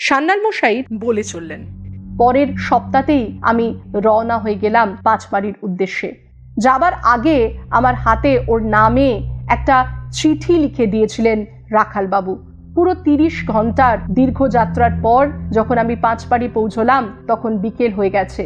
সান্নাল মশাই বলে চললেন, পরের সপ্তাহতেই আমি রওনা হয়ে গেলাম পাঁচবাড়ির উদ্দেশ্যে। যাবার আগে আমার হাতে ওর নামে একটা চিঠি লিখে দিয়েছিলেন রাখালবাবু। পুরো তিরিশ ঘণ্টার দীর্ঘ যাত্রার পর যখন আমি পাঁচবাড়ি পৌঁছলাম, তখন বিকেল হয়ে গেছে।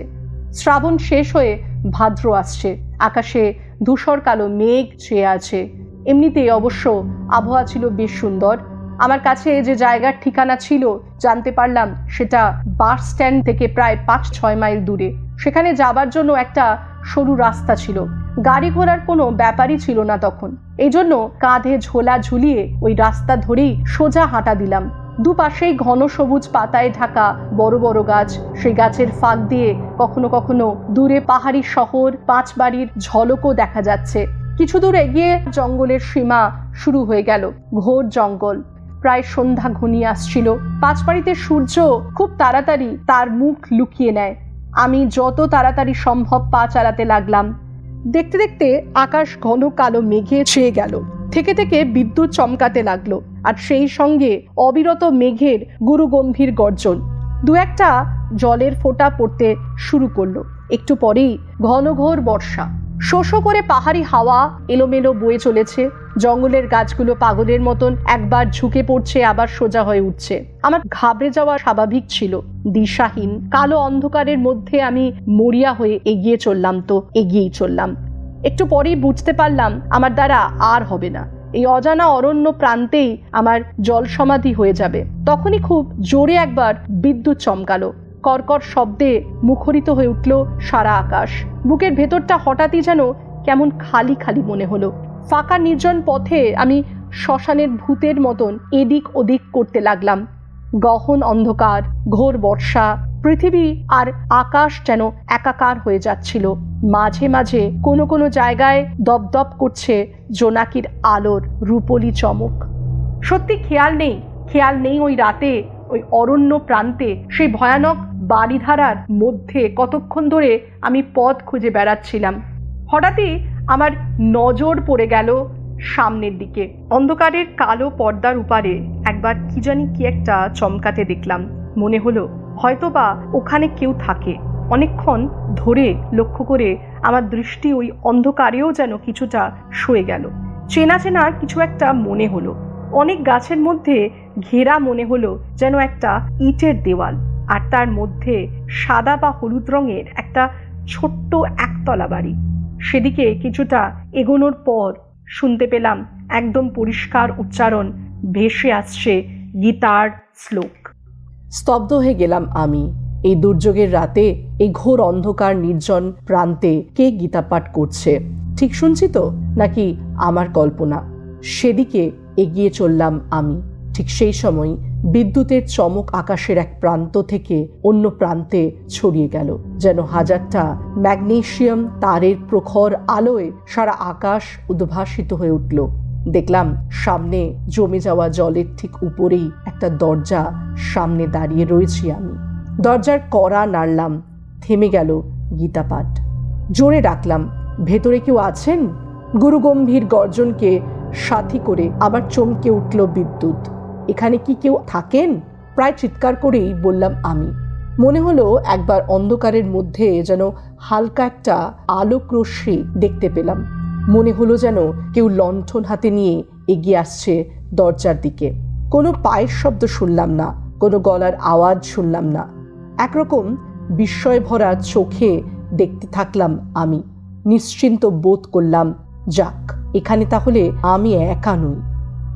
শ্রাবণ শেষ হয়ে ভাদ্র আসছে। আকাশে ধূসর কালো মেঘ ছেয়ে আছে। এমনিতেই অবশ্য আবহাওয়া ছিল বেশ সুন্দর। আমার কাছে যে জায়গার ঠিকানা ছিল, জানতে পারলাম সেটা বাস স্ট্যান্ড থেকে প্রায় পাঁচ ছয় মাইল দূরে। সেখানে যাবার জন্য একটা সরু রাস্তা ছিল। গাড়ি ঘোড়ার কোনো ব্যাপারই ছিল না তখন। এই জন্য কাঁধে ঝোলা ঝুলিয়ে ওই রাস্তা ধরেই সোজা হাঁটা দিলাম। দুপাশেই ঘন সবুজ পাতায় ঢাকা বড় বড় গাছ। সেই গাছের ফাঁক দিয়ে কখনো কখনো দূরে পাহাড়ি শহর পাঁচ বাড়ির ঝলকও দেখা যাচ্ছে। কিছু দূর এগিয়ে জঙ্গলের সীমা শুরু হয়ে গেল। ঘোর জঙ্গল। প্রায় সন্ধ্যা ঘনিয়ে আসছিল। পাঁচবাড়িতে সূর্য খুব তাড়াতাড়ি তার মুখ লুকিয়ে নেয়। আমি যত তাড়াতাড়ি সম্ভব পা চালাতে লাগলাম। দেখতে দেখতে আকাশ ঘন কালো মেঘে ছেয়ে গেল। থেকে থেকে বিদ্যুৎ চমকাতে লাগল আর সেই সঙ্গে অবিরত মেঘের গুরু গম্ভীর গর্জন। দু একটা জলের ফোঁটা পড়তে শুরু করল। একটু পরেই ঘন ঘোর বর্ষা। শোষ করে পাহাড়ি হাওয়া এলোমেলো বয়ে চলেছে। জঙ্গলের গাছগুলো পাগলের মতন একবার ঝুঁকে পড়ছে, আবার সোজা হয়ে উঠছে। আমার ঘাবড়ে যাওয়া স্বাভাবিক ছিল। দিশাহীন, কালো অন্ধকারের মধ্যে আমি মরিয়া হয়ে এগিয়ে চললাম তো, এগিয়েই চললাম। একটু পরেই বুঝতে পারলাম আমার দ্বারা আর হবে না। এই অজানা অরণ্য প্রান্তেই আমার জল সমাধি হয়ে যাবে। তখনই খুব জোরে একবার বিদ্যুৎ চমকালো। কর্কর শব্দে মুখরিত হয়ে উঠল সারা আকাশ। বুকের ভেতরটা হঠাৎই যেন কেমন খালি খালি মনে হলো। ফাঁকা নির্জন পথে আমি শ্মশানের ভূতের মতন এদিক ওদিক করতে লাগলাম। গহন অন্ধকার, ঘোর বর্ষা, পৃথিবী আর আকাশ যেন একাকার হয়ে যাচ্ছিল। মাঝে মাঝে কোনো কোনো জায়গায় দপদপ করছে জোনাকির আলোর রূপলি চমক। সত্যি খেয়াল নেই খেয়াল নেই ওই রাতে, ওই অরণ্য প্রান্তে, সেই ভয়ানক বাড়িধারার মধ্যে কতক্ষণ ধরে আমি পথ খুঁজে বেড়াচ্ছিলাম। হঠাৎই আমার নজর পড়ে গেল সামনের দিকে। অন্ধকারের কালো পর্দার উপারে একবার কি জানি কি একটা চমকাতে দেখলাম। মনে হলো হয়তোবা ওখানে কেউ থাকে। অনেকক্ষণ ধরে লক্ষ্য করে আমার দৃষ্টি ওই অন্ধকারেও যেন কিছুটা সয়ে গেল। চেনা চেনা কিছু একটা মনে হলো। অনেক গাছের মধ্যে ঘেরা মনে হলো যেন একটা ইটের দেওয়াল আর তার মধ্যে সাদা বা হলুদ রঙের একটা ছোট্ট একতলা বাড়ি। সেদিকে কিছুটা এগোনোর পর শুনতে পেলাম একদম পরিষ্কার উচ্চারণ, ভেসে আসছে গীতার শ্লোক। স্তব্ধ হয়ে গেলাম আমি। এই দুর্যোগের রাতে এই ঘোর অন্ধকার নির্জন প্রান্তে কে গীতা পাঠ করছে? ঠিক শুনছি তো? নাকি আমার কল্পনা? সেদিকে এগিয়ে চললাম আমি। ঠিক সেই সময় বিদ্যুতের চমক আকাশের এক প্রান্ত থেকে অন্য প্রান্তে ছড়িয়ে গেল, যেন হাজারটা ম্যাগনেশিয়াম তারের প্রখর আলোয় সারা আকাশ উদ্ভাসিত হয়ে উঠল। দেখলাম সামনে জমে যাওয়া জলের ঠিক উপরেই একটা দরজা, সামনে দাঁড়িয়ে রয়েছি আমি। দরজার কড়া নাড়লাম, থেমে গেল গীতাপাঠ। জোরে ডাকলাম, ভেতরে কেউ আছেন? গুরুগম্ভীর গর্জনকে সাথী করে আবার চমকে উঠল বিদ্যুৎ। এখানে কি কেউ থাকেন? প্রায় চিৎকার করেই বললাম আমি। মনে হলো একবার অন্ধকারের মধ্যে যেন হালকা একটা আলোক রশ্মি দেখতে পেলাম। মনে হলো যেন কেউ লণ্ঠন হাতে নিয়ে এগিয়ে আসছে দরজার দিকে। কোনো পায়ের শব্দ শুনলাম না, কোনো গলার আওয়াজ শুনলাম না। একরকম বিস্ময় ভরা চোখে দেখতে থাকলাম আমি। নিশ্চিন্ত বোধ করলাম, যাক, এখানে তাহলে আমি একা নই।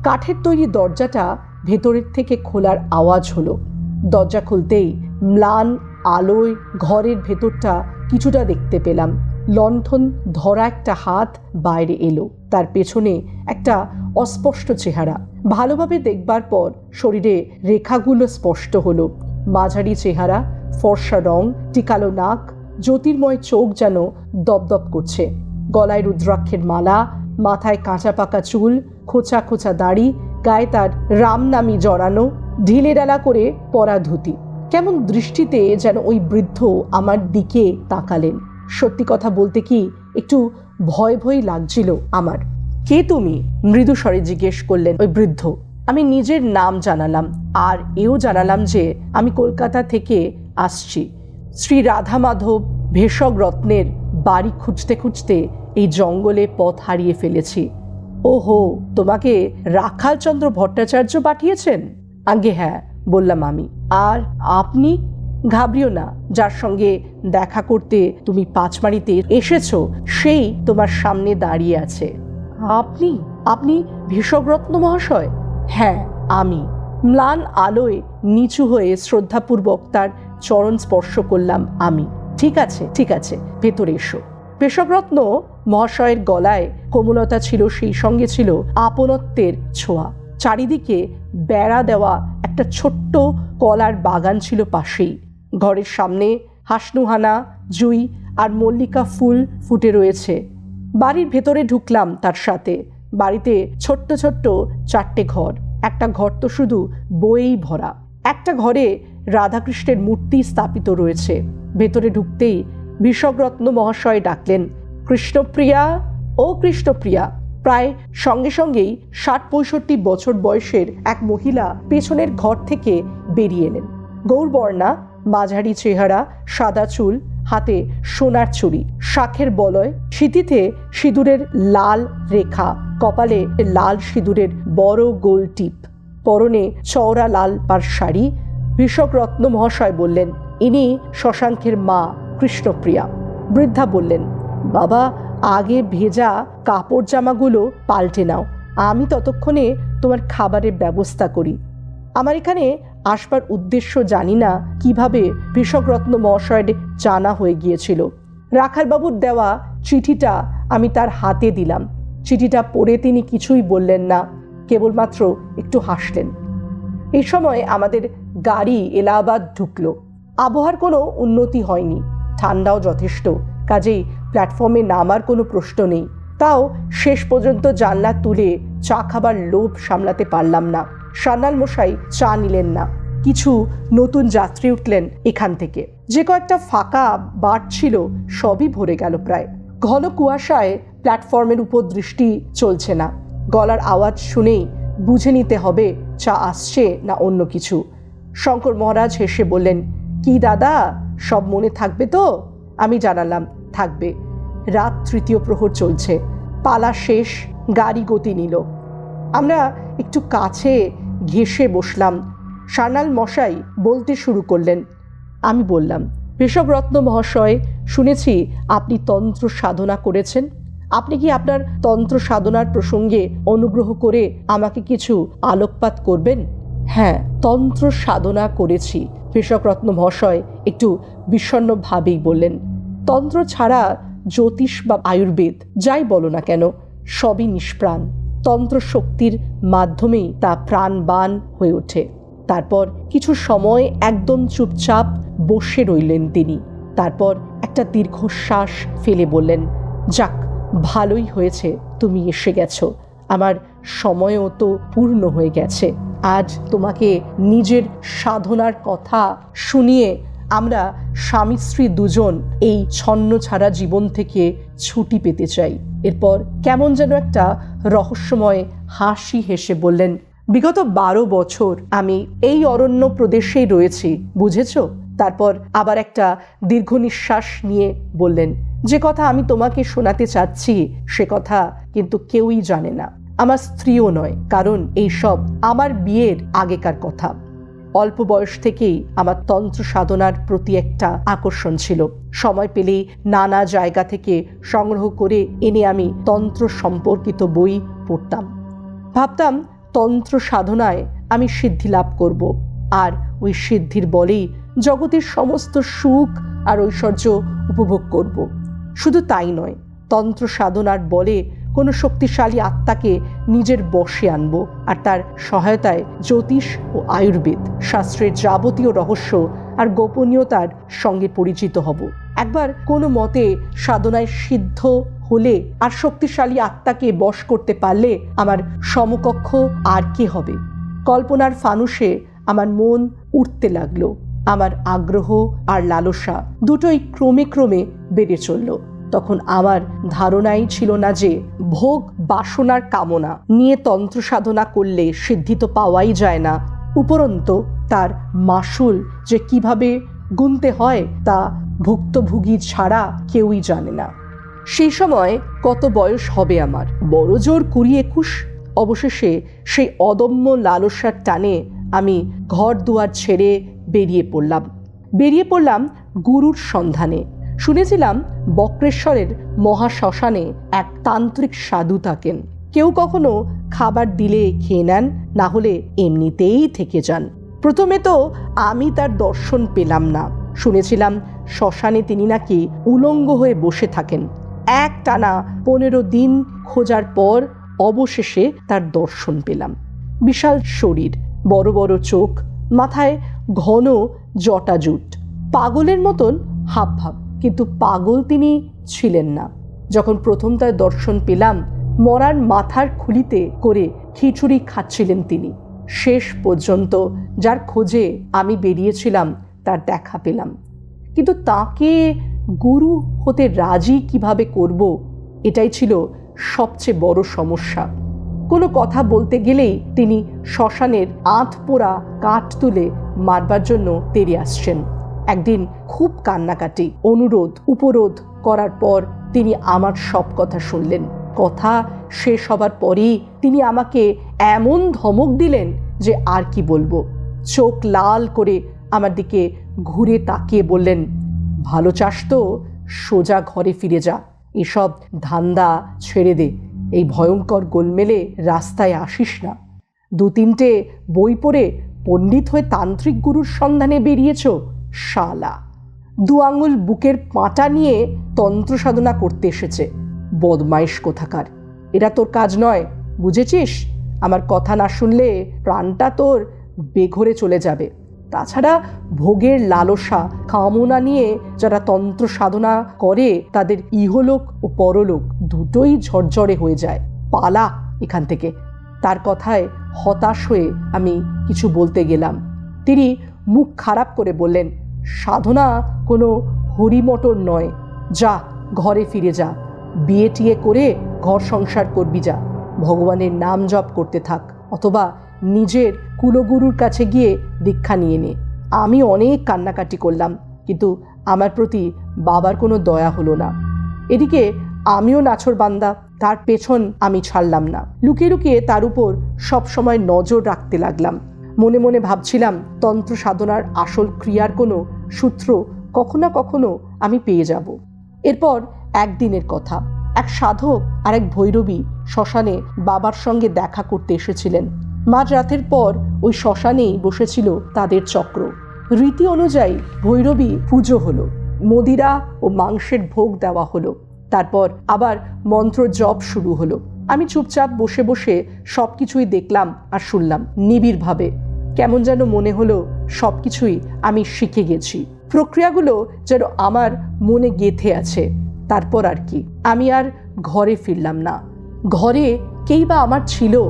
কাঠের তৈরি দরজাটা ভেতরের থেকে খোলার আওয়াজ হলো। দরজা খুলতেই ম্লান আলোয় ঘরের ভেতরটা কিছুটা দেখতে পেলাম। লণ্ঠন ধরা একটা হাত বাইরে এলো। তার পেছনে একটা অস্পষ্ট চেহারা। ভালোভাবে দেখবার পর শরীরে রেখাগুলো স্পষ্ট হলো। মাঝারি চেহারা, ফর্সা রং, টিকালো নাক, জ্যোতির্ময় চোখ যেন দপদপ করছে। গলায় রুদ্রাক্ষের মালা, মাথায় কাঁচা পাকা চুল, খোঁচা খোঁচা দাড়ি গায়ে তার রামনামি জড়ানো, ঢিলে ডালা করে পরা ধুতি কেমন দৃষ্টিতে যেন ওই বৃদ্ধ আমার দিকে তাকালেন। সত্যি কথা বলতে কি একটু ভয় ভয় লাগছিল আমার। কে তুমি? মৃদু স্বরে জিজ্ঞেস করলেন ওই বৃদ্ধ। আমি নিজের নাম জানালাম, আর এও জানালাম যে আমি কলকাতা থেকে আসছি। শ্রী রাধা মাধব ভেষজ রত্নের বাড়ি খুঁজতে খুঁজতে এই জঙ্গলে পথ হারিয়ে ফেলেছি। ওহো, তোমাকে রাখালচন্দ্র ভট্টাচার্য পাঠিয়েছেন? আগে হ্যাঁ বললাম আমি। আর আপনি? ঘাবড়িও না, যার সঙ্গে দেখা করতে তুমি পাঁচমারিতে এসেছ, সেই তোমার সামনে দাঁড়িয়ে আছে। আপনি? আপনি ভীষকরত্ন মহাশয়? হ্যাঁ আমি। ম্লান আলোয় নিচু হয়ে শ্রদ্ধাপূর্বক তার চরণ স্পর্শ করলাম আমি। ঠিক আছে ঠিক আছে, ভেতরে এসো। ভেষকরত্ন মহাশয়ের গলায় কোমলতা ছিল, সেই সঙ্গে ছিল আপনত্বের ছোঁয়া। চারিদিকে বেড়া দেওয়া একটা ছোট্ট কলার বাগান ছিল পাশেই। ঘরের সামনে হাসনুহানা, জুই আর মল্লিকা ফুল ফুটে রয়েছে। বাড়ির ভেতরে ঢুকলাম তার সাথে। বাড়িতে ছোট্ট ছোট্ট চারটে ঘর। একটা ঘর তো শুধু বইয়েই ভরা। একটা ঘরে রাধাকৃষ্ণের মূর্তি স্থাপিত রয়েছে। ভেতরে ঢুকতেই বিষগ্রত্ন মহাশয় ডাকলেন কৃষ্ণপ্রিয়া ও কৃষ্ণপ্রিয়া প্রায় সঙ্গে সঙ্গেই ষাট পঁয়ষট্টি বছর বয়সের এক মহিলা পেছনের ঘর থেকে বেরিয়ে এলেন। গৌরবর্ণা, মাঝারি চেহারা, সাদা চুল, হাতে সোনার চুড়ি শাখের বলয়, সিঁথিতে সিঁদুরের লাল রেখা, কপালে লাল সিঁদুরের বড় গোল টিপ, পরনে চওড়া লাল পার শাড়ি ভীষক রত্ন মহাশয় বললেন, ইনি শশাঙ্কের মা কৃষ্ণপ্রিয়া। বৃদ্ধা বললেন বাবা, আগে ভেজা কাপড় জামাগুলো পাল্টে নাও। আমি ততক্ষণে তোমার খাবারের ব্যবস্থা করি। আমার এখানে আসবার উদ্দেশ্য জানি না কীভাবে ভীষকরত্ন মহাশয়ের জানা হয়ে গিয়েছিল। রাখালবাবুর দেওয়া চিঠিটা আমি তার হাতে দিলাম। চিঠিটা পড়ে তিনি কিছুই বললেন না, কেবলমাত্র একটু হাসলেন। এই সময় আমাদের গাড়ি এলাহাবাদ ঢুকলো। আবহাওয়ার কোনো উন্নতি হয়নি। ঠান্ডাও যথেষ্ট, কাজেই প্ল্যাটফর্মে নামার কোনো প্রশ্ন নেই। তাও শেষ পর্যন্ত জানলা তুলে চা খাবার লোভ সামলাতে পারলাম না। সান্নাল মশাই চা নিলেন না। কিছু নতুন যাত্রী উঠলেন এখান থেকে। যে কয়েকটা ফাঁকা বাট ছিল সবই ভরে গেল প্রায়। ঘন কুয়াশায় প্ল্যাটফর্মের উপর দৃষ্টি চলছে না। গলার আওয়াজ শুনেই বুঝে নিতে হবে চা আসছে না অন্য কিছু। শঙ্কর মহারাজ হেসে বললেন, কি দাদা, সব মনে থাকবে তো? আমি জানালাম থাকবে। রাত তৃতীয় প্রহর চলছে। পালা শেষ, গাড়ি গতি নিল। আমরা একটু কাছে ঘেসে বসলাম। সানাল মশাই বলতে শুরু করলেন, আমি বললাম ঋষভরত্ন মহাশয়, শুনেছি আপনি তন্ত্র সাধনা করেছেন। আপনি কি আপনার তন্ত্র সাধনার প্রসঙ্গে অনুগ্রহ করে আমাকে কিছু আলোকপাত করবেন? হ্যাঁ তন্ত্র সাধনা করেছি কৃষকরত্ন মহাশয় একটু বিষণ্ণভাবেই বললেন। তন্ত্র ছাড়া জ্যোতিষ বা আয়ুর্বেদ, যাই বলো না কেন, সবই নিষ্প্রাণ। তন্ত্র শক্তির মাধ্যমেই তা প্রাণবান হয়ে ওঠে। তারপর কিছু সময় একদম চুপচাপ বসে রইলেন তিনি। তারপর একটা দীর্ঘশ্বাস ফেলে বললেন, যাক, ভালোই হয়েছে, তুমি এসে গেছো। আমার সময়ও তো পূর্ণ হয়ে গেছে। আজ তোমাকে নিজের সাধনার কথা শুনিয়ে আমরা স্বামী স্ত্রী দুজন এই ছন্ন ছাড়া জীবন থেকে ছুটি পেতে চাই। এরপর কেমন যেন একটা রহস্যময় হাসি হেসে বললেন, বিগত বারো বছর আমি এই অরণ্য প্রদেশেই রয়েছি, বুঝেছ? তারপর আবার একটা দীর্ঘ নিঃশ্বাস নিয়ে বললেন, যে কথা আমি তোমাকে শোনাতে চাচ্ছি, সে কথা কিন্তু কেউই জানে না। আমার স্ত্রীও নয়, কারণ এই সব আমার বিয়ের আগেকার কথা। অল্প বয়স থেকেই আমার তন্ত্র সাধনার প্রতি একটা আকর্ষণ ছিল। সময় পেলেই নানা জায়গা থেকে সংগ্রহ করে এনে আমি তন্ত্র সম্পর্কিত বই পড়তাম। ভাবতাম তন্ত্র সাধনায় আমি সিদ্ধি লাভ করব। আর ওই সিদ্ধির বলেই জগতের সমস্ত সুখ আর ঐশ্বর্য উপভোগ করব। শুধু তাই নয়, তন্ত্র সাধনার বলে কোনো শক্তিশালী আত্মাকে নিজের বশে আনব আর তার সহায়তায় জ্যোতিষ ও আয়ুর্বেদ, শাস্ত্রের যাবতীয় রহস্য আর গোপনীয়তার সঙ্গে পরিচিত হব। একবার কোনো মতে সাধনায় সিদ্ধ হলে আর শক্তিশালী আত্মাকে বশ করতে পারলে আমার সমকক্ষ আর কে হবে? কল্পনার ফানুষে আমার মন উঠতে লাগল, আমার আগ্রহ আর লালসা দুটোই ক্রমে ক্রমে বেড়ে চলল। তখন আমার ধারণাই ছিল না যে ভোগ বাসনার কামনা নিয়ে তন্ত্র সাধনা করলে সিদ্ধি তো পাওয়াই যায় না। উপরন্ত তার মাসুল যে কীভাবে গুনতে হয় তা ভুক্তভোগী ছাড়া কেউই জানে না। সেই সময় কত বয়স হবে আমার? বড় জোর কুড়ি একুশ। অবশেষে সেই অদম্য লালসার টানে আমি ঘর দুয়ার ছেড়ে বেরিয়ে পড়লাম। বেরিয়ে পড়লাম গুরুর সন্ধানে। শুনেছিলাম বক্রেশ্বরের মহাশ্মশানে এক তান্ত্রিক সাধু থাকেন। কেউ কখনো খাবার দিলে খেয়ে নেন, না হলে এমনিতেই থেকে যান। প্রথমে তো আমি তার দর্শন পেলাম না। শুনেছিলাম শ্মশানে তিনি নাকি উলঙ্গ হয়ে বসে থাকেন। এক টানা পনেরো দিন খোঁজার পর অবশেষে তার দর্শন পেলাম। বিশাল শরীর, বড় বড় চোখ, মাথায় ঘন জটাজুট, পাগলের মতন হাব ভাব কিন্তু পাগল তিনি ছিলেন না। যখন প্রথম তার দর্শন পেলাম, মরার মাথার খুলিতে করে খিচুড়ি খাচ্ছিলেন তিনি। শেষ পর্যন্ত যার খোঁজে আমি বেরিয়েছিলাম, তার দেখা পেলাম। কিন্তু তাকে গুরু হতে রাজি কীভাবে করব, এটাই ছিল সবচেয়ে বড় সমস্যা। কোনো কথা বলতে গেলেই তিনি শ্মশানের আঁত পোড়া কাঠ তুলে মারবার জন্য তেরে আসছেন। একদিন খুব কান্নাকাটি, অনুরোধ, উপরোধ করার পর তিনি আমার সব কথা শুনলেন। কথা শেষ হবার পরেই তিনি আমাকে এমন ধমক দিলেন যে আর কি বলব। চোখ লাল করে আমার দিকে ঘুরে তাকিয়ে বললেন, ভালো চাস তো, সোজা ঘরে ফিরে যা। এসব ধান্দা ছেড়ে দে। এই ভয়ঙ্কর গোলমেলে রাস্তায় আসিস না। দু তিনটে বই পড়ে পণ্ডিত হয়ে তান্ত্রিক গুরুর সন্ধানে বেরিয়েছ। শালা। দু আঙুল বুকের পাটা নিয়ে তন্ত্র সাধনা করতে এসেছে। বদমাইশ কোথাকার। এটা তোর কাজ নয়, বুঝেছিস? আমার কথা না শুনলে প্রাণটা তোর বেঘরে চলে যাবে। তাছাড়া ভোগের লালসা, কামনা নিয়ে যারা তন্ত্র সাধনা করে, তাদের ইহলোক ও পরলোক দুটোই ঝরঝরে হয়ে যায়। পালা এখান থেকে। তার কথায় হতাশ হয়ে আমি কিছু বলতে গেলাম। তিনি মুখ খারাপ করে বললেন, সাধনা কোনো হরিমটর নয়। যা, ঘরে ফিরে যা। বিয়ে টিয়ে করে ঘর সংসার করবি যা। ভগবানের নাম জপ করতে থাক, অথবা নিজের কুলগুরুর কাছে গিয়ে দীক্ষা নিয়ে নে। আমি অনেক কান্নাকাটি করলাম, কিন্তু আমার প্রতি বাবার কোনো দয়া হলো না। এদিকে আমিও নাছর বান্দা, তার পেছন আমি ছাড়লাম না। লুকিয়ে লুকিয়ে তার উপর সবসময় নজর রাখতে লাগলাম। মনে মনে ভাবছিলাম, তন্ত্র সাধনার আসল ক্রিয়ার কোনো সূত্র কখনো কখনো আমি পেয়ে যাব। এরপর একদিনের কথা, এক সাধক আর এক ভৈরবী শ্মশানে বাবার সঙ্গে দেখা করতে এসেছিলেন। মাঝ রাতের পর ওই শ্মশানেই বসেছিল তাদের চক্র। রীতি অনুযায়ী ভৈরবী পুজো হলো, মদিরা ও মাংসের ভোগ দেওয়া হলো, তারপর আবার মন্ত্র জপ শুরু হলো। আমি চুপচাপ বসে বসে সব কিছুই দেখলাম আর শুনলাম নিবিড়ভাবে। কেমন যেন মনে হলো সব কিছুই আমি শিখে গেছি। প্রক্রিয়াগুলো যেন আমার মনে গেথে আছে। তারপর আর কি। আমি আর ঘরে ফিরলাম না। ঘরে কেই বা আমার ছিল।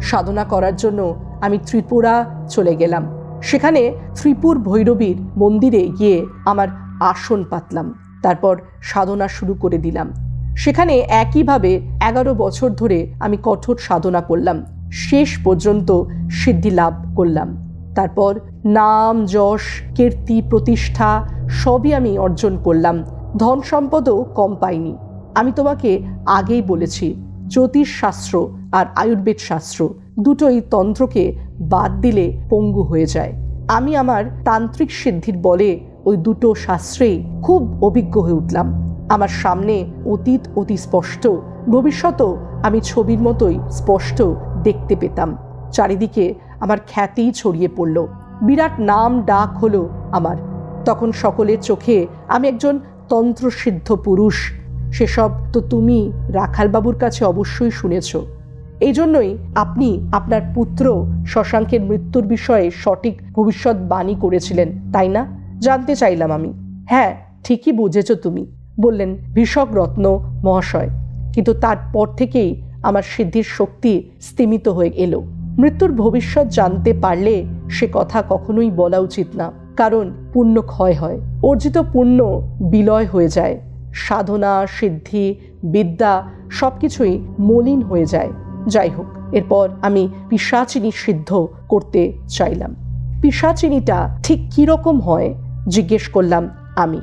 সাধনা করার জন্য আমি ত্রিপুরা চলে গেলাম। সেখানে ত্রিপুর ভৈরবীর মন্দিরে গিয়ে আমার আসন পাতলাম। তারপর সাধনা শুরু করে দিলাম। সেখানে একইভাবে এগারো বছর ধরে আমি কঠোর সাধনা করলাম। শেষ পর্যন্ত সিদ্ধি লাভ করলাম। তারপর নাম, যশ, কীর্তি, প্রতিষ্ঠা সবই আমি অর্জন করলাম। ধন সম্পদও কম পাইনি। আমি তোমাকে আগেই বলেছি, জ্যোতিষশাস্ত্র আর আয়ুর্বেদ শাস্ত্র দুটোই তন্ত্রকে বাদ দিলে পঙ্গু হয়ে যায়। আমি আমার তান্ত্রিক সিদ্ধির বলে ওই দুটো শাস্ত্রেই খুব অভিজ্ঞ হয়ে উঠলাম। আমার সামনে অতীত অতি স্পষ্ট, ভবিষ্যতও আমি ছবির মতোই স্পষ্ট দেখতে পেতাম। চারিদিকে আমার খ্যাতি ছড়িয়ে পড়ল। বিরাট নাম ডাক হলো আমার। তখন সকলের চোখে আমি একজন তন্ত্রসিদ্ধ পুরুষ। সেসব তো তুমি রাখালবাবুর কাছে অবশ্যই শুনেছ। এই জন্যই আপনি আপনার পুত্র শশাঙ্কের মৃত্যুর বিষয়ে সঠিক ভবিষ্যৎবাণী করেছিলেন, তাই না? জানতে চাইলাম আমি। হ্যাঁ ঠিকই বুঝেছ তুমি, বললেন ভীষক রত্ন মহাশয়। কিন্তু তারপর থেকেই আমার সিদ্ধির শক্তি স্তিমিত হয়ে এলো মৃত্যুর ভবিষ্যৎ জানতে পারলে সে কথা কখনোই বলা উচিত না, কারণ পুণ্য ক্ষয় হয়। অর্জিত পুণ্য বিলয় হয়ে যায়। সাধনা, সিদ্ধি, বিদ্যা সব কিছুই মলিন হয়ে যায়। যাই হোক, এরপর আমি পিসাচিনি সিদ্ধ করতে চাইলাম। পিসাচিনিটা ঠিক কীরকম হয় জিজ্ঞেস করলাম আমি।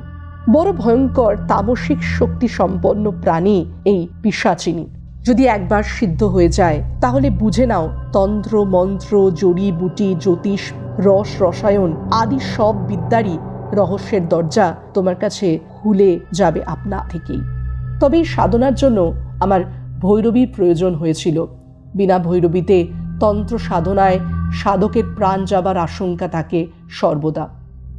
বড় ভয়ঙ্কর তামসিক শক্তি সম্পন্ন প্রাণী এই পিসাচিনি যদি একবার সিদ্ধ হয়ে যায়, তাহলে বুঝে নাও, তন্ত্র, মন্ত্র, জড়ি, বুটি, জ্যোতিষ, রস, রসায়ন আদি সব বিদ্যারই রহস্যের দরজা তোমার কাছে খুলে যাবে আপনা থেকেই। তবে সাধনার জন্য আমার ভৈরবীর প্রয়োজন হয়েছিল। বিনা ভৈরবীতে তন্ত্র সাধনায় সাধকের প্রাণ যাবার আশঙ্কা থাকে সর্বদা।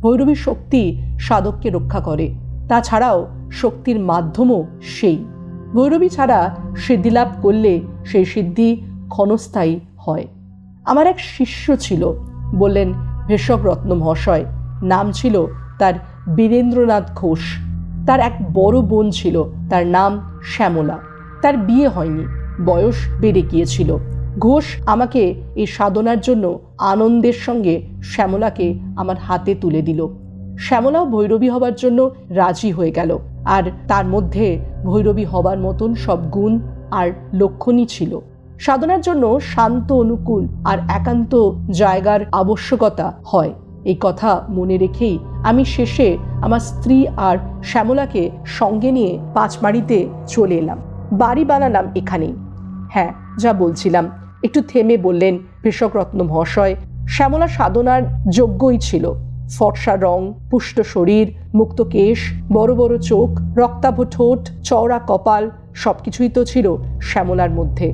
ভৈরবী শক্তি সাধককে রক্ষা করে। তাছাড়াও শক্তির মাধ্যমও সেই। ভৈরবী ছাড়া সিদ্ধিলাভ করলে সেই সিদ্ধি ক্ষণস্থায়ী হয়। আমার এক শিষ্য ছিল, বললেন ভেষক রত্ন মহাশয়, নাম ছিল তার বীরেন্দ্রনাথ ঘোষ। তার এক বড় বোন ছিল, তার নাম শ্যামলা। তার বিয়ে হয়নি, বয়স বেড়ে গিয়েছিল। ঘোষ আমাকে এই সাধনার জন্য আনন্দের সঙ্গে শ্যামলাকে আমার হাতে তুলে দিল। শ্যামলাও ভৈরবী হবার জন্য রাজি হয়ে গেল। আর তার মধ্যে ভৈরবী হবার মতন সব গুণ আর লক্ষণই ছিল। সাধনার জন্য শান্ত অনুকূল আর একান্ত জায়গার আবশ্যকতা হয়। এই কথা মনে রেখেই আমি শেষে আমার স্ত্রী আর শ্যামলাকে সঙ্গে নিয়ে পাঁচমারিতে চলে এলাম। বাড়ি বানালাম এখানেই। হ্যাঁ যা বলছিলাম। একটু থেমে বললেন ভেষকরত্ন মহাশয় শ্যামলা সাধনার যোগ্যই ছিল। ফর্সা রং, পুষ্ট শরীর, মুক্ত কেশ, বড় বড় চোখ, রক্তাভ ঠোঁট, চওড়া কপাল, সবকিছুই তো ছিল শ্যামলার মধ্যে।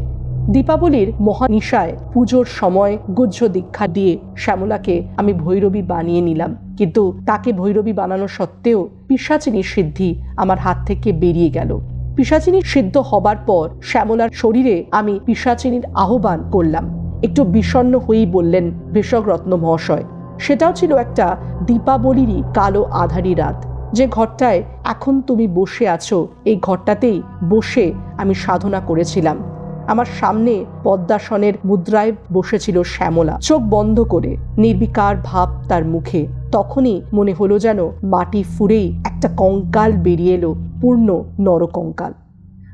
দীপাবলির মহানিশায় পুজোর সময় গুজ্জ দীক্ষা দিয়ে শ্যামলাকে আমি ভৈরবী বানিয়ে নিলাম। কিন্তু তাকে ভৈরবী বানানো সত্ত্বেও পিসাচিনীর সিদ্ধি আমার হাত থেকে বেরিয়ে গেল। পিসাচিনী সিদ্ধ হবার পর শ্যামলার শরীরে আমি পিসাচিনীর আহ্বান করলাম। একটু বিষণ্ণ হয়েই বললেন ভেষক রত্ন মহাশয় সেটাও ছিল একটা দীপাবলিরই কালো আধারি রাত। যে ঘরটায় এখন তুমি বসে আছো, এই ঘরটাতেই বসে আমি সাধনা করেছিলাম। আমার সামনে পদ্মাসনের মুদ্রায় বসেছিল শ্যামলা। চোখ বন্ধ করে নির্বিকার ভাব তার মুখে। তখনই মনে হলো যেন মাটি ফুরেই একটা কঙ্কাল বেরিয়ে এলো, পূর্ণ নরকঙ্কাল।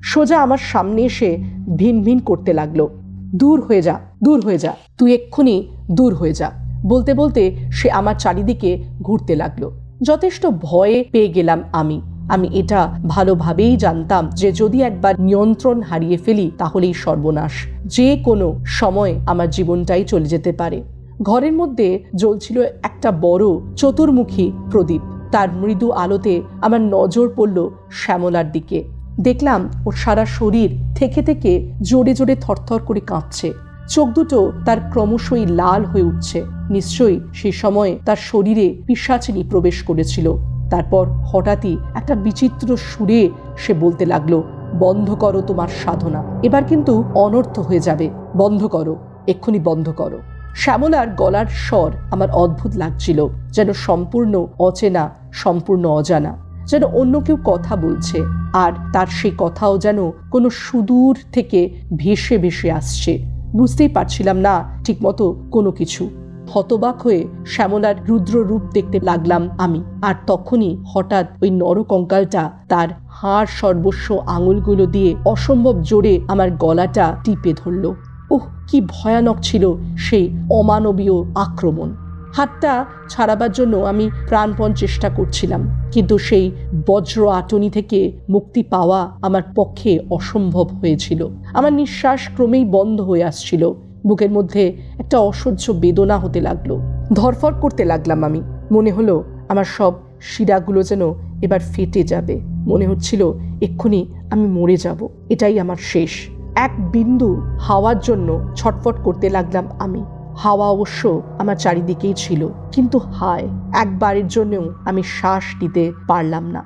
সোজা আমার সামনে এসে ভিন ভিন করতে লাগল। দূর হয়ে যা, দূর হয়ে যা, তুই এক্ষুনি দূর হয়ে যা। বলতে বলতে সে আমার চারিদিকে ঘুরতে লাগল। যথেষ্ট ভয়ে পেয়ে গেলাম আমি। আমি এটা ভালোভাবেই জানতাম যে যদি একবার নিয়ন্ত্রণ হারিয়ে ফেলি তাহলেই সর্বনাশ। যে কোনো সময় আমার জীবনটাই চলে যেতে পারে। ঘরের মধ্যে জ্বলছিল একটা বড় চতুর্মুখী প্রদীপ। তার মৃদু আলোতে আমার নজর পড়ল শ্যামলার দিকে। দেখলাম ওর সারা শরীর থেকে থেকে জোরে জোরে থরথর করে কাঁপছে। চোখ দুটো তার ক্রমশই লাল হয়ে উঠছে। নিশ্চয়ই সে সময় তার শরীরে পিসাচিনি প্রবেশ করেছিল। তারপর হঠাৎই একটা বিচিত্র সুরে সে বলতে লাগল, বন্ধ করো তোমার সাধনা। এবার কিন্তু অনর্থ হয়ে যাবে। বন্ধ করো, এক্ষুনি বন্ধ করো। শ্যামলার গলার স্বর আমার অদ্ভুত লাগছিল, যেন সম্পূর্ণ অচেনা, সম্পূর্ণ অজানা, যেন অন্য কেউ কথা বলছে, আর তার সেই কথাও যেন কোনো সুদূর থেকে ভেসে ভেসে আসছে। বুঝতেই পারছিলাম না ঠিকমতো কোনো কিছু। হতবাক হয়ে শ্যামলার রুদ্র রূপ দেখতে লাগলাম আমি। আর তখনই হঠাৎ ওই নরকঙ্কালটা তার হাড় সর্বস্ব আঙুলগুলো দিয়ে অসম্ভব জোরে আমার গলাটা টিপে ধরল। ওহ, কি ভয়ানক ছিল সেই অমানবীয় আক্রমণ। হাতটা ছাড়াবার জন্য আমি প্রাণপণ চেষ্টা করছিলাম। কিন্তু সেই বজ্র আটনি থেকে মুক্তি পাওয়া আমার পক্ষে অসম্ভব হয়েছিল। আমার নিঃশ্বাস ক্রমেই বন্ধ হয়ে আসছিল। বুকের মধ্যে একটা অসহ্য বেদনা হতে লাগল। ধরফর করতে লাগলাম আমি। মনে হলো আমার সব শিরাগুলো যেন এবার ফেটে যাবে। মনে হচ্ছিল এক্ষুনি আমি মরে যাব। এটাই আমার শেষ। এক বিন্দু হাওয়ার জন্য ছটফট করতে লাগলাম আমি। হাওয়া অবশ্য আমার চারিদিকেই ছিল, কিন্তু হায়, একবারের জন্যও আমি শ্বাস নিতে পারলাম না।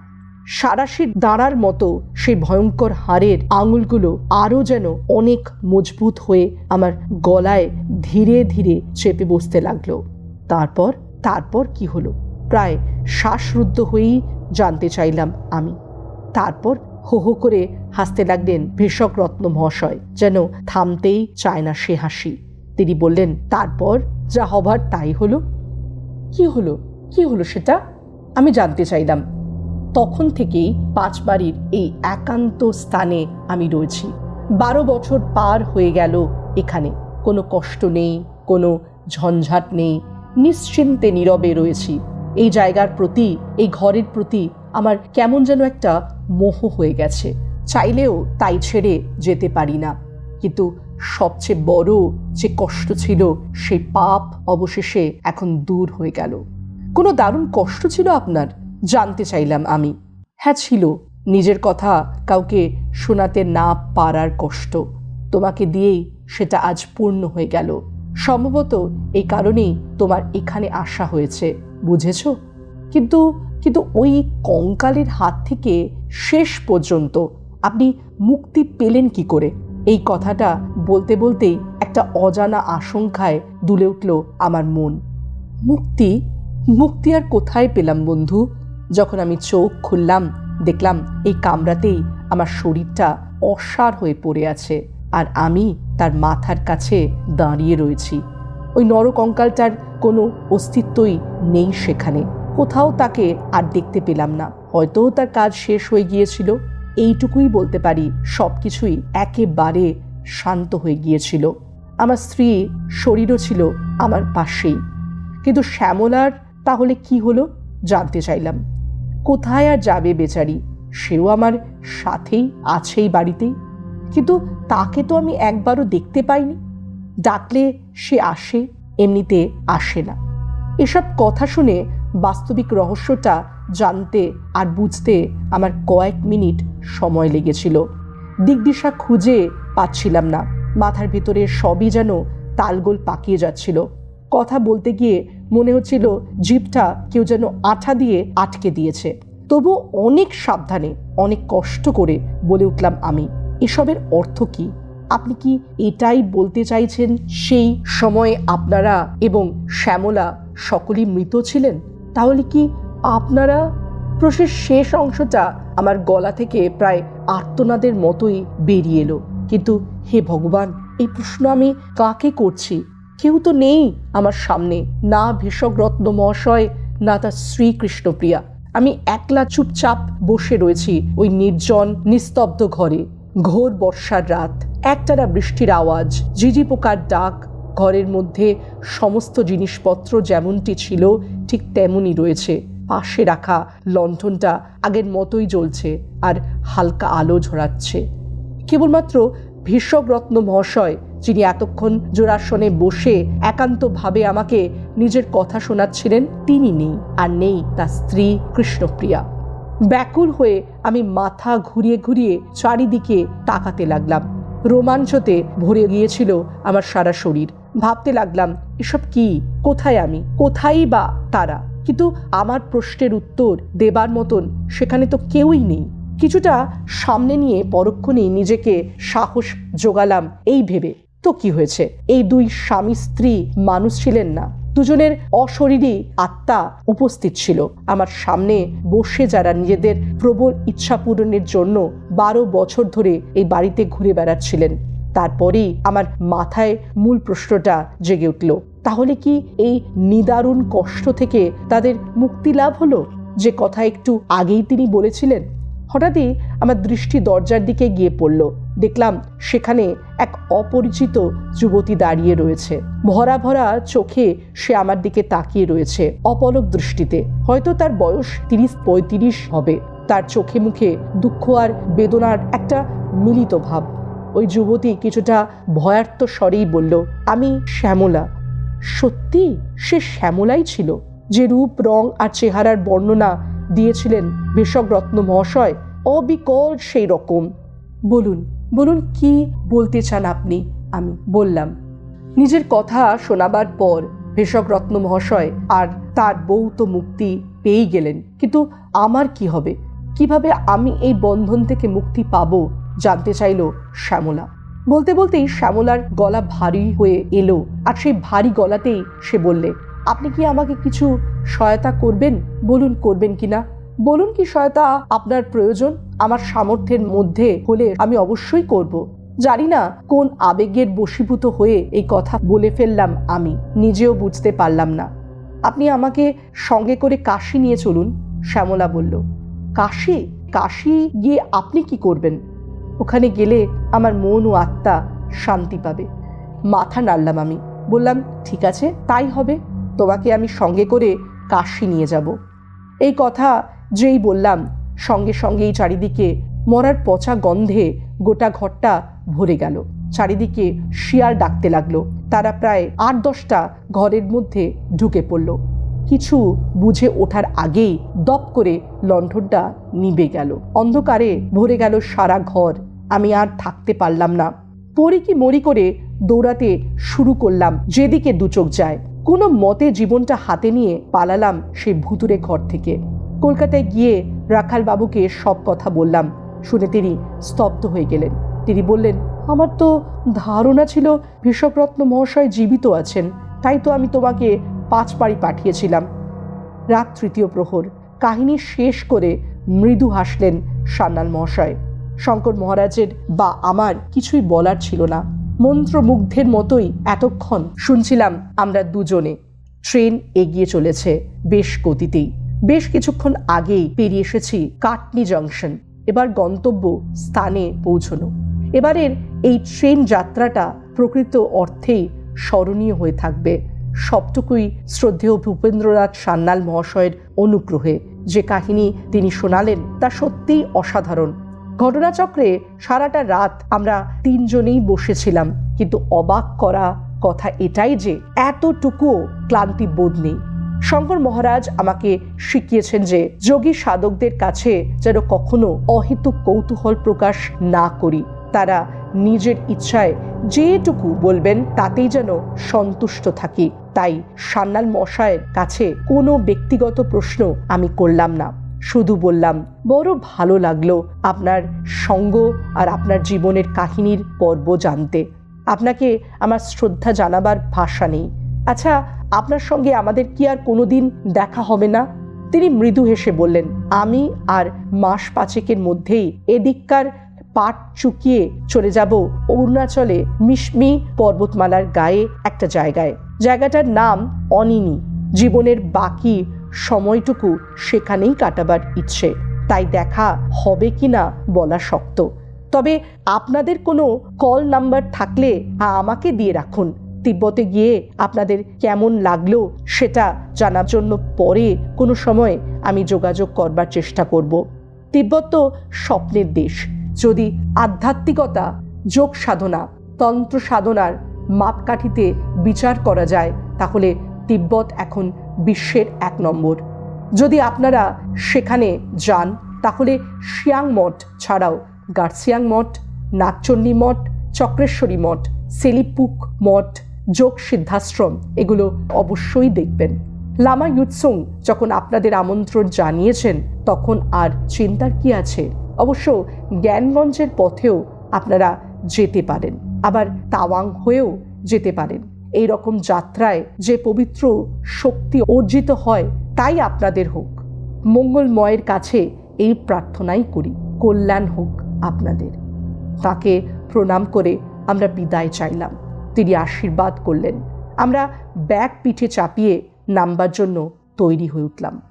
সারাশির দাঁড়ার মতো সেই ভয়ঙ্কর হাড়ের আঙুলগুলো আরও যেন অনেক মজবুত হয়ে আমার গলায় ধীরে ধীরে চেপে বসতে লাগল। তারপর তারপর কি হলো? প্রায় শ্বাসরুদ্ধ হয়েই জানতে চাইলাম আমি। তারপর হো হো করে হাসতে লাগলেন ভেষক রত্ন মহাশয় যেন থামতেই চায় না সে হাসি। তিনি বললেন, তারপর যা হবার তাই হলো। কি হলো? কি হলো সেটা? আমি জানতে চাইলাম। তখন থেকেই পাঁচবাড়ির এই একান্ত স্থানে আমি রয়েছি। বারো বছর পার হয়ে গেল এখানে। কোনো কষ্ট নেই, কোনো ঝঞ্ঝাট নেই। নিশ্চিন্তে নীরবে রয়েছি। এই জায়গার প্রতি, এই ঘরের প্রতি আমার কেমন যেন একটা মোহ হয়ে গেছে। চাইলেও তাই ছেড়ে যেতে পারি না। কিন্তু সবচেয়ে বড় যে কষ্ট ছিল সেই পাপ অবশেষে এখন দূর হয়ে গেল। কোনো দারুণ কষ্ট ছিল আপনার? জানতে চাইলাম আমি। হ্যাঁ ছিল। নিজের কথা কাউকে শোনাতে না পারার কষ্ট। তোমাকে দিয়েই সেটা আজ পূর্ণ হয়ে গেল। সম্ভবত এই কারণেই তোমার এখানে আসা হয়েছে, বুঝেছ? কিন্তু কিন্তু ওই কঙ্কালের হাত থেকে শেষ পর্যন্ত আপনি মুক্তি পেলেন কি করে? এই কথাটা বলতে বলতেই একটা অজানা আশঙ্কায় দুলে উঠল আমার মন। মুক্তি মুক্তি আর কোথায় পেলাম বন্ধু? যখন আমি চোখ খুললাম, দেখলাম এই কামরাতেই আমার শরীরটা অসার হয়ে পড়ে আছে আর আমি তার মাথার কাছে দাঁড়িয়ে রয়েছি। ওই নরকঙ্কালটার কোনো অস্তিত্বই নেই সেখানে। কোথাও তাকে আর দেখতে পেলাম না। হয়তো তার কাজ শেষ হয়ে গিয়েছিল। এইটুকুই বলতে পারি সব কিছুই একেবারে শান্ত হয়ে গিয়েছিল। আমার স্ত্রী শরীরও ছিল আমার পাশেই। কিন্তু শ্যামলার তাহলে কি হলো জানতে চাইলাম। কোথায় আর যাবে বেচারি? সেও আমার সাথেই আছেই বাড়িতেই। কিন্তু তাকে তো আমি একবারও দেখতে পাইনি। ডাকলে সে আসে, এমনিতে আসে না। এসব কথা শুনে বাস্তবিক রহস্যটা জানতে আর বুঝতে আমার কয়েক মিনিট সময় লেগেছিল। দিকদিশা খুঁজে পাচ্ছিলাম না। মাথার ভিতরে সবই যেন তালগোল পাকিয়ে যাচ্ছিল। কথা বলতে গিয়ে মনে হচ্ছিল জিভটা কেউ যেন আঠা দিয়ে আটকে দিয়েছে। তবু অনেক সাবধানে, অনেক কষ্ট করে বলে উঠলাম আমি, এসবের অর্থ কি? আপনি কি এটাই বলতে চাইছেন সেই সময়ে আপনারা এবং শ্যামলা সকলেই মৃত ছিলেন? তাহলে কি আপনারা প্রশ্নের শেষ অংশটা আমার গলা থেকে প্রায় আর্তনাদের মতোই বেরিয়ে এলো। কিন্তু হে ভগবান, এই প্রশ্ন আমি কাকে করছি? কেউ তো নেই আমার সামনে, না ভেষগ্রত্ন মহাশয়, না তার শ্রীকৃষ্ণপ্রিয়া আমি একলা চুপচাপ বসে রয়েছি ওই নির্জন, নিস্তব্ধ ঘরে। ঘোর বর্ষার রাত, একটানা বৃষ্টির আওয়াজ, ঝিঝি পোকার ডাক, ঘরের মধ্যে সমস্ত জিনিসপত্র যেমনটি ছিল, ঠিক তেমনই রয়েছে। পাশে রাখা লণ্ঠনটা আগের মতোই জ্বলছে আর হালকা আলো ঝরাচ্ছে। কেবলমাত্র ভীষকরত্ন মহাশয়, যিনি এতক্ষণ জোড়াসনে বসে একান্তভাবে আমাকে নিজের কথা শোনাচ্ছিলেন, তিনি নেই আর নেই তার স্ত্রী কৃষ্ণপ্রিয়া। ব্যাকুল হয়ে আমি মাথা ঘুরিয়ে ঘুরিয়ে চারিদিকে তাকাতে লাগলাম। রোমাঞ্চতে ভরে গিয়েছিল আমার সারা শরীর। ভাবতে লাগলাম, এসব কি? কোথায় আমি? কোথায় বা তারা? কিন্তু আমার প্রশ্নের উত্তর দেবার মতন সেখানে তো কেউই নেই। কিছুটা সামনে নিয়ে পরক্ষণেই নিজেকে সাহস জোগালাম এই ভেবে। তো কি হয়েছে? এই দুই স্বামী স্ত্রী মানুষ ছিলেন না। দুজনের অশরীরী আত্মা উপস্থিত ছিল। আমার সামনে বসে যারা নিজেদের প্রবল ইচ্ছা পূরণের জন্য বারো বছর ধরে এই বাড়িতে ঘুরে বেড়াচ্ছিলেন, তারপরেই আমার মাথায় মূল প্রশ্নটা জেগে উঠল তাহলে কি এই নিদারুণ কষ্ট থেকে তাদের মুক্তি লাভ হলো? যে কথা একটু আগেই তিনি বলেছিলেন। হঠাৎই আমার দৃষ্টি দরজার দিকে গিয়ে পড়ল। দেখলাম সেখানে এক অপরিচিত যুবতী দাঁড়িয়ে রয়েছে। ভরা ভরা চোখে সে আমার দিকে তাকিয়ে রয়েছে অপলক দৃষ্টিতে। হয়তো তার বয়স তিরিশ পঁয়ত্রিশ হবে। তার চোখে মুখে দুঃখ আর বেদনার একটা মিলিত ভাব। ওই যুবতী কিছুটা ভয়ার্থ স্বরেই বলল, আমি শ্যামলা। সত্যি সে শ্যামলাই ছিল, যে রূপ, রং আর চেহারার বর্ণনা দিয়েছিলেন ভেষগ্রত্ন মহাশয়, অবিকল সেই রকম বলুন বলুন কি বলতে চান আপনি? আমি বললাম, নিজের কথা শোনাবার পর ভেষগ্রত্ন মহাশয় আর তার বউ তো মুক্তি পেয়েই গেলেন, কিন্তু আমার কি হবে? কীভাবে আমি এই বন্ধন থেকে মুক্তি পাবো জানতে চাইল শ্যামলা। বলতে বলতেই শ্যামলার গলা ভারী হয়ে এলো আর সেই ভারী গলাতেই সে বললে, আপনি কি আমাকে কিছু সহায়তা করবেন? বলুন, করবেন কিনা বলুন কি সহায়তা আপনার প্রয়োজন? আমার সামর্থ্যের মধ্যে হলে আমি অবশ্যই করব। জানি না কোন আবেগের বশীভূত হয়ে এই কথা বলে ফেললাম আমি, নিজেও বুঝতে পারলাম না। আপনি আমাকে সঙ্গে করে কাশি নিয়ে চলুন, শ্যামলা বলল। কাশি? কাশি গিয়ে আপনি কি করবেন? ওখানে গেলে আমার মন ও আত্মা শান্তি পাবে। মাথা নাড়লাম আমি। বললাম, ঠিক আছে, তাই হবে। তোমাকে আমি সঙ্গে করে কাশি নিয়ে যাব। এই কথা যেই বললাম, সঙ্গে সঙ্গেই চারিদিকে মরার পচা গন্ধে গোটা ঘরটা ভরে গেল। চারিদিকে শিয়াল ডাকতে লাগল। তারা প্রায় আট দশটা ঘরের মধ্যে ঢুকে পড়ল। কিছু বুঝে ওঠার আগেই দপ করে লণ্ঠনটা নিবে গেল। অন্ধকারে ভরে গেল সারা ঘর। আমি আর থাকতে পারলাম না। পড়ি কি মরি করে দৌড়াতে শুরু করলাম, যেদিকে দুচোখ যায়। কোনো মতে জীবনটা হাতে নিয়ে পালালাম সেই ভুতুরে ঘর থেকে। কলকাতায় গিয়ে রাখাল বাবুকে সব কথা বললাম। শুনে তিনি স্তব্ধ হয়ে গেলেন। তিনি বললেন, আমার তো ধারণা ছিল ভীষকরত্ন মহাশয় জীবিত আছেন। তাই তো আমি তোমাকে পাঁচ পাড়ি পাঠিয়েছিলাম। রাত তৃতীয় প্রহর। কাহিনী শেষ করে মৃদু হাসলেন সান্নাল মহাশয়। শঙ্কর মহারাজের বা আমার কিছুই বলার ছিল না। মন্ত্রমুগ্ধের মতোই এতক্ষণ শুনছিলাম আমরা দুজনে। ট্রেন এগিয়ে চলেছে বেশ গতিতেই। বেশ কিছুক্ষণ আগেই পেরিয়ে এসেছি কাটনি জংশন। এবার গন্তব্য স্থানে পৌঁছনো। এবারের এই ট্রেন যাত্রাটা প্রকৃত অর্থেই স্মরণীয় হয়ে থাকবে। সবটুকুই শ্রদ্ধেয় ভূপেন্দ্রনাথ সান্যাল মহাশয়ের অনুগ্রহে। যে কাহিনী তিনি শোনালেন তা সত্যিই অসাধারণ। ঘটনাচক্রে সারাটা রাত আমরা তিনজনেই বসেছিলাম। কিন্তু অবাক করা কথা এটাই যে এতটুকুও ক্লান্তি বোধ নেই। শঙ্কর মহারাজ আমাকে শিখিয়েছেন যে যোগী সাধকদের কাছে যেন কখনো অহেতুক কৌতূহল প্রকাশ না করি। তারা নিজের ইচ্ছায় যেটুকু বলবেন তাতেই যেন সন্তুষ্ট থাকি। তাই সান্নাল মশায়ের কাছে কোনো ব্যক্তিগত প্রশ্ন আমি করলাম না। শুধু বললাম, বড় ভালো লাগল আপনার সঙ্গ আর আপনার জীবনের কাহিনীর পর্ব জানতে। আপনাকে আমার শ্রদ্ধা জানাবার ভাষা নেই। আচ্ছা আপনার সঙ্গে আমাদের কি আর কোনোদিন দেখা হবে না? তিনি মৃদু হেসে বললেন, আমি আর মাস পাঁচেকের মধ্যেই এদিককার পাট চুকিয়ে চলে যাব অরুণাচলে মিশমি পর্বতমালার গায়ে একটা জায়গায়। জায়গাটার নাম অনিনি। জীবনের বাকি সময়টুকু সেখানেই কাটাবার ইচ্ছে। তাই দেখা হবে কি না বলা শক্ত। তবে আপনাদের কোনো কল নাম্বার থাকলে আমাকে দিয়ে রাখুন। তিব্বতে গিয়ে আপনাদের কেমন লাগল সেটা জানার জন্য পরে কোনো সময় আমি যোগাযোগ করবার চেষ্টা করব। তিব্বত তো স্বপ্নের দেশ। যদি আধ্যাত্মিকতা, যোগ সাধনা, তন্ত্র সাধনার মাপকাঠিতে বিচার করা যায়, তাহলে তিব্বত এখন বিশ্বের এক নম্বর। যদি আপনারা সেখানে যান, তাহলে শিয়াং মঠ ছাড়াও গার্সিয়াং মঠ, নাগচণ্ডী মঠ, চক্রেশ্বরী মঠ, সেলিপুক মঠ, যোগ সিদ্ধাশ্রম, এগুলো অবশ্যই দেখবেন। লামা ইউৎসুং যখন আপনাদের আমন্ত্রণ জানিয়েছেন, তখন আর চিন্তার কি আছে? অবশ্য জ্ঞানগঞ্জের পথেও আপনারা যেতে পারেন, আবার তাওয়াং হয়েও যেতে পারেন। এই রকম যাত্রায় যে পবিত্র শক্তি অর্জিত হয়, তাই আপনাদের হোক। মঙ্গলময়ের কাছে এই প্রার্থনাই করি, কল্যাণ হোক আপনাদের। তাকে প্রণাম করে আমরা বিদায় চাইলাম। তিনি আশীর্বাদ করলেন। আমরা ব্যাগ পিঠে চাপিয়ে নামবার জন্য তৈরি হয়ে উঠলাম।